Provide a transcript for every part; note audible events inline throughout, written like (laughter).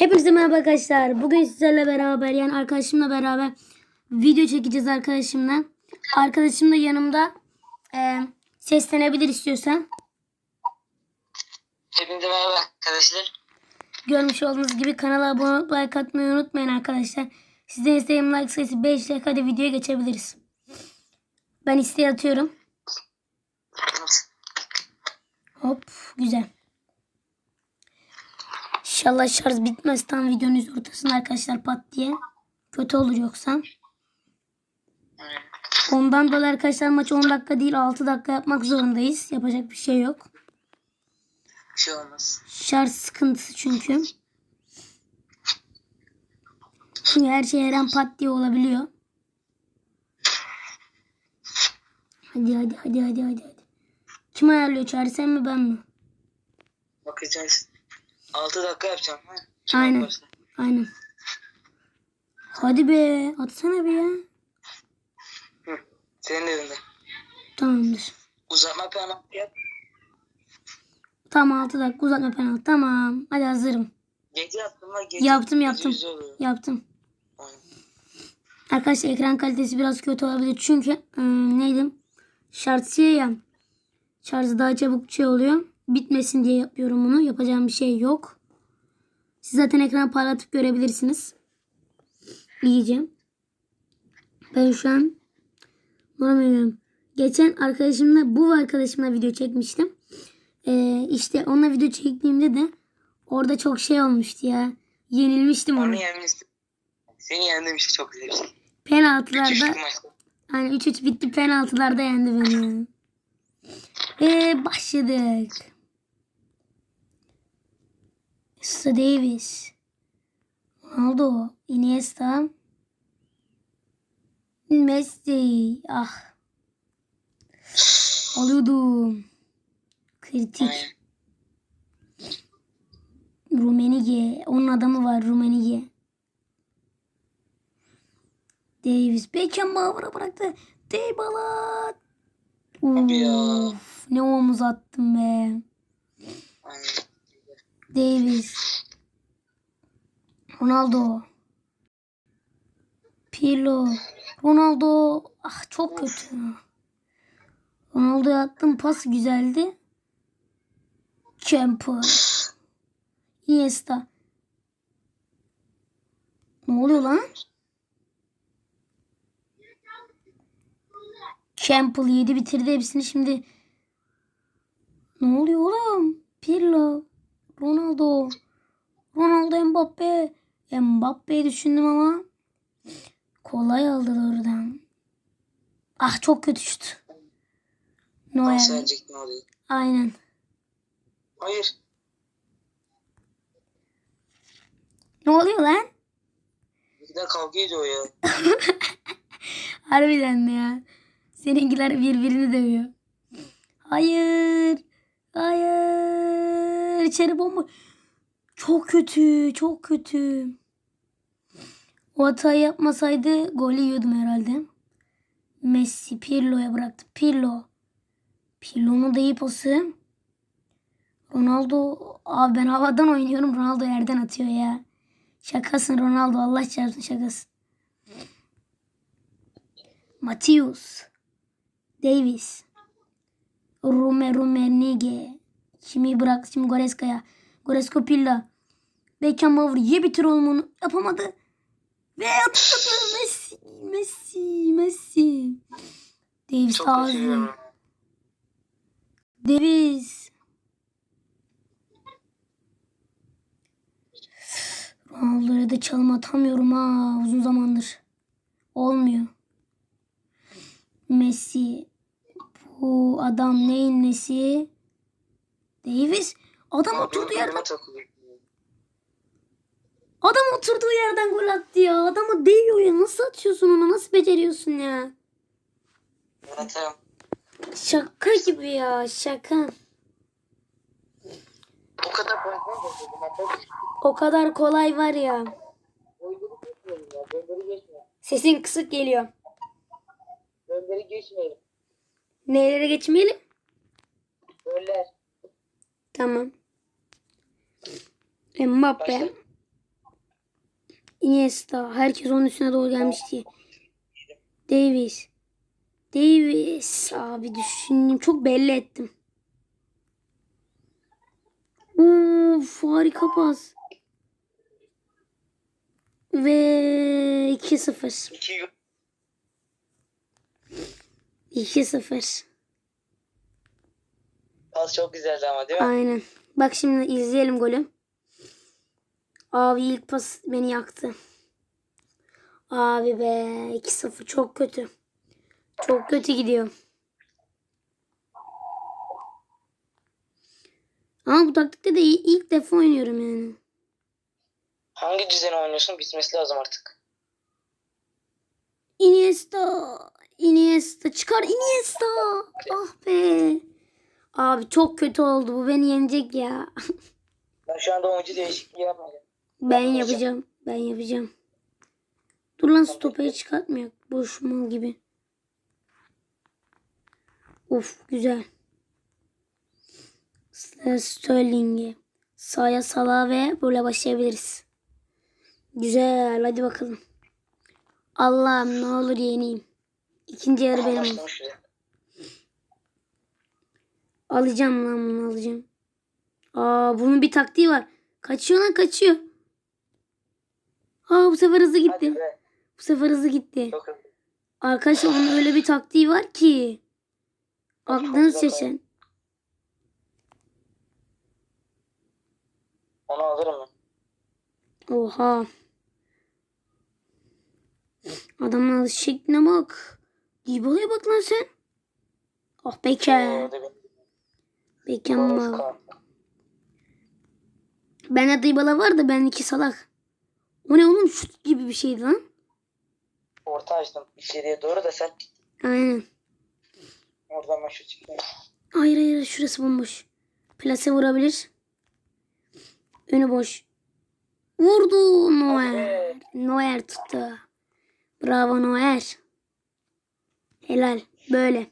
Hepinize merhaba arkadaşlar. Bugün sizlerle beraber yani arkadaşımla beraber video çekeceğiz arkadaşımla. Arkadaşım da yanımda e, seslenebilir istiyorsan. Hepinize merhaba arkadaşlar. Görmüş olduğunuz gibi kanala abone olup like atmayı unutmayın arkadaşlar. Sizden istediğim like sayısı 5 like hadi videoya geçebiliriz. Ben isteği atıyorum. Hop güzel. İnşallah şarj bitmez tam videonun ortasında arkadaşlar pat diye. Kötü olur yoksa. Ondan dolayı arkadaşlar maç 10 dakika değil 6 dakika yapmak zorundayız. Yapacak bir şey yok. Bir şey olmaz. Şarj sıkıntısı çünkü. Çünkü her şey her an pat diye olabiliyor. Hadi hadi hadi hadi hadi. hadi. Kim ayarlıyor çağrı sen mi ben mi? Bakacağız. 6 dakika yapacağım. Ha? Aynen. yaparsın. Aynen. Hadi be atsana bir ya. Hı. Senin elinde. Tamamdır. Uzatma penaltı yap. Tamam 6 dakika uzatma penaltı. Tamam. Hadi hazırım. Gece yaptım lan. Gece. Yaptım Gece yaptım. oluyor. Yaptım. Aynen. Arkadaşlar ekran kalitesi biraz kötü olabilir. Çünkü ım, neydi? Şartsiye ya. Şarjı daha çabuk şey oluyor. Bitmesin diye yapıyorum bunu. Yapacağım bir şey yok. Siz zaten ekran parlatıp görebilirsiniz. İyice. Ben şu an bulamıyorum. Geçen arkadaşımla bu arkadaşımla video çekmiştim. Ee, işte onunla video çektiğimde de orada çok şey olmuştu ya. Yenilmiştim onu. Yenmiştim. Seni yendim işte çok güzel bir şey. Penaltılarda. Hani 3-3 bitti penaltılarda yendi beni. Ve başladık. Issa Davis. Ronaldo. Iniesta. Messi. Ah. Alıyordum. Kritik. Rumenige. Onun adamı var Rumenige. Davis. Beckenbauer'a bıraktı. Dybala. Of, ne omuz attım be. Davis. Ronaldo. Pirlo. Ronaldo. Ah çok kötü. Ronaldo'ya attım pas güzeldi. Kemper. Iniesta. Ne oluyor lan? Campbell yedi bitirdi hepsini şimdi. Ne oluyor oğlum? Pirlo. Ronaldo. Ronaldo Mbappe. Mbappe'yi düşündüm ama kolay aldılar oradan. Ah çok kötü şut. Noel. Aynen. Hayır. Ne oluyor lan? Bir de kavga ediyor ya. (laughs) Harbiden mi ya? Seninkiler birbirini dövüyor. Hayır. Hayır. İçeri bomba. Çok kötü. Çok kötü. O hatayı yapmasaydı golü yiyordum herhalde. Messi Pirlo'ya bıraktı. Pirlo. Pirlo'nun da iyi pası. Ronaldo. Abi ben havadan oynuyorum. Ronaldo yerden atıyor ya. Şakasın Ronaldo. Allah çarpsın şakasın. Matius. Davis. Rume Rumenige. Kimi bıraktı şimdi Goreska'ya. Goreska Pilla. Beckenbauer ye bitir oğlum onu. Yapamadı. Ve atamadı. Messi. Messi. Messi. Davis ağzı. Davis. Ronaldo'ya da çalım atamıyorum ha uzun zamandır. Olmuyor. Messi. Bu adam neyin nesi? Davis. Adam oturduğu yerden adam oturduğu yerden gol attı ya. Adamı değiyor ya. Nasıl atıyorsun onu? Nasıl beceriyorsun ya? Atarım. Şaka gibi ya. Şaka. O kadar kolay O kadar kolay var ya. Sesin kısık geliyor. Gönleri geçmeyelim. Nelere geçmeyelim? Goller. Tamam. Mbappe. Başla. Iniesta. Herkes onun üstüne doğru gelmiş diye. Davis. Davis. Abi düşündüm. Çok belli ettim. Uf, harika pas. Ve 2-0. 2 2-0. Pas çok güzeldi ama değil mi? Aynen. Bak şimdi izleyelim golü. Abi ilk pas beni yaktı. Abi be 2-0 çok kötü. Çok kötü gidiyor. Ama bu taktikte de ilk defa oynuyorum yani. Hangi düzeni oynuyorsun? Bitmesi lazım artık. Iniesta. Iniesta. Çıkar Iniesta. Ah be. Abi çok kötü oldu. Bu beni yenecek ya. Ben şu anda oyuncu değişikliği yapmayacağım. Ben yapacağım. Ben yapacağım. Dur lan stoperi çıkartmıyor. Boş mal gibi. Of güzel. Sterling'i sahaya sala ve böyle başlayabiliriz. Güzel hadi bakalım. Allah'ım ne olur yeneyim. İkinci yarı benim. olsun. Alacağım lan bunu alacağım. Aa bunun bir taktiği var. Kaçıyor lan kaçıyor. Aa bu sefer hızlı gitti. Bu sefer hızlı gitti. Çok hızlı. Arkadaşlar onun öyle bir taktiği var ki. Aklınız şaşın. Onu alırım ben. Oha. Adamın alış şekline bak. Dybala'ya bak lan sen. Ah. Orada bir Beke Mal. kal. Bende Dybala var da ben iki salak. O ne oğlum şut gibi bir şeydi lan. Orta açtım. İçeriye doğru da sen Aynen. oradan şu çıkayım. Hayır hayır şurası bomboş. Plase vurabilir. Önü boş. Vurdu Noer. Noer tuttu. Bravo Noer. Helal. Böyle.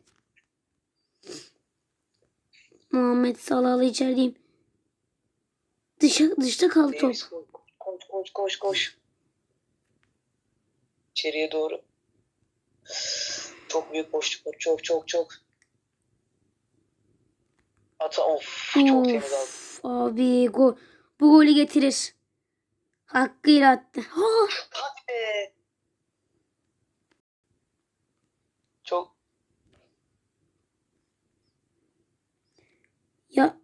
Muhammed Salah'la içerideyim. Dışa, dışta kaldı top. Koş koş koş koş. İçeriye doğru. Çok büyük boşluk var. Çok çok çok. Ata of çok temiz aldı. Of, abi gol. Bu golü getirir. Hakkıyla attı. Ha, Hadi be. Çok ya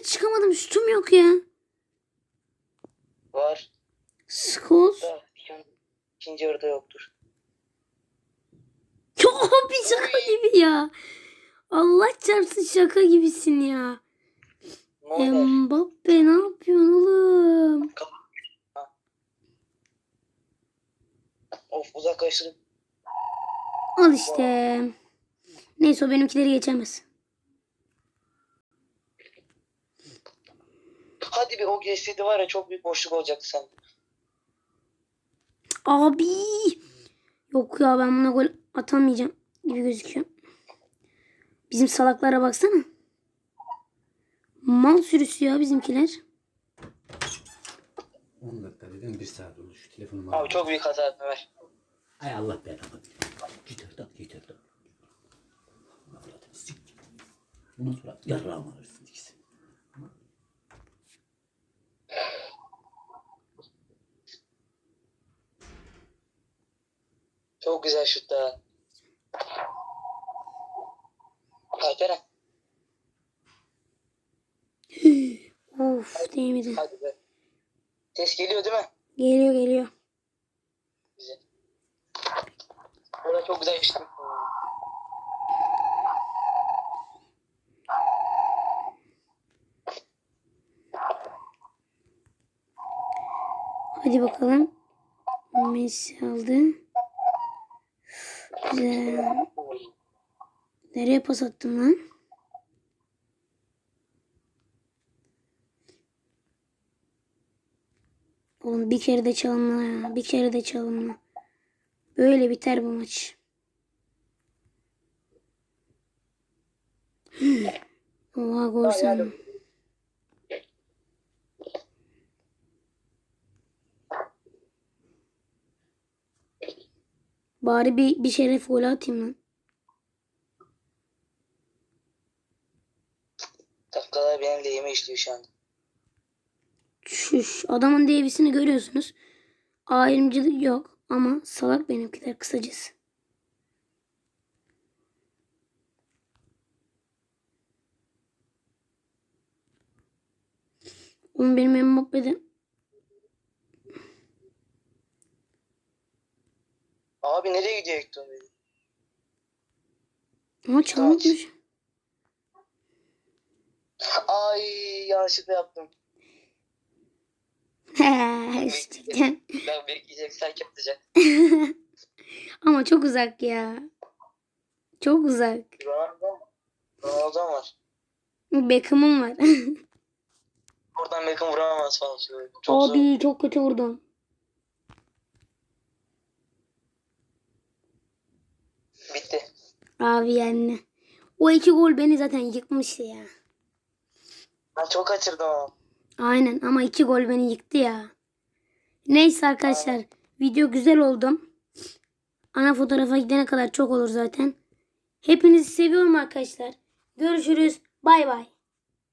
ileri çıkamadım. Şutum yok ya. var. Da ikinci, yarıda yoktur. (laughs) Ya bir şaka gibi ya. Allah çarpsın şaka gibisin ya. Ne? Mbappe ne yapıyorsun oğlum? Of uzaklaştırıp Al işte. Neyse o benimkileri geçemez. hadi bir o geçseydi var ya çok büyük boşluk olacaktı sen. Abi. Yok ya ben buna gol atamayacağım gibi gözüküyor. Bizim salaklara baksana. Mal sürüsü ya bizimkiler. 10 dakika dedim 1 saat oldu şu telefonumu Abi çok büyük hata etme ver. Ay Allah belanı. Getirdi getirdi. Avradını siktir. Bundan sonra yarrağımı alırsın Çok güzel şut da. Alperen Of değmedi. hadi be. Ses geliyor değil mi? Geliyor geliyor. Güzel. Orada çok güzel işte. Hadi bakalım. Messi aldı. Güzel. Nereye pas attım lan? Oğlum bir kere de çalımla ya. Bir kere de çalımla. Böyle biter bu maç. Oha gol Bari bir, bir şeref golü atayım lan. Dakikalar benim lehime işliyor şu anda. Şuş adamın Davis'ini görüyorsunuz. Ayrımcılık yok ama salak benimkiler kısacası. Oğlum benim Mbappe'de Abi nereye gidiyor Hector benim? ama çalmış. Ay yanlışlıkla yaptım. Gerçekten. (laughs) Ben bekleyecek sen yapacak. (laughs) ama çok uzak ya. Çok uzak. Ronaldo, var. Beckham'ım var. (laughs) Oradan Beckham vuramaz falan. Çok zor. Abi çok kötü vurdum. Bitti. Yani. O iki gol beni zaten yıkmıştı ya. Ben çok kaçırdım. Aynen ama iki gol beni yıktı ya. Neyse arkadaşlar. Video güzel oldu. Ana fotoğrafa gidene kadar çok olur zaten. Hepinizi seviyorum arkadaşlar. Görüşürüz. Bay bay.